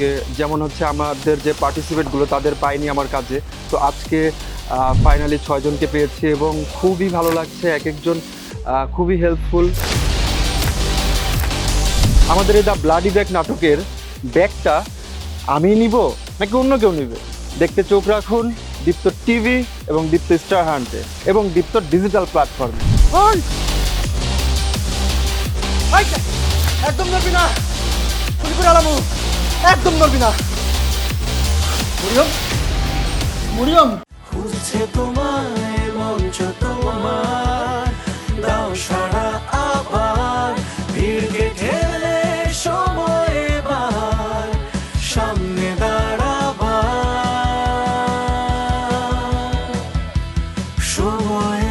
কাউকে যেমন হচ্ছে আমাদের যে পার্টিসিপেটগুলো তাদের পাইনি আমার কাজে। তো আজকে ফাইনালি ছয়জনকে পেয়েছি এবং খুবই ভালো লাগছে এক একজন খুবই হেল্পফুল আমাদের এই দ্য ব্লাডি ব্যাগ নাটকের ব্যাগটা আমি নিব নাকি অন্য কেউ নিবে? দেখতে চোখ রাখুন, দীপ্ত টিভি এবং দীপ্ত স্টার হান্টে এবং দীপ্ত ডিজিটাল প্ল্যাটফর্মে একদম না। একদম নড়বি না। মরিয়ম? মরিয়ম? তোমায় তোমার সময় এবার সময়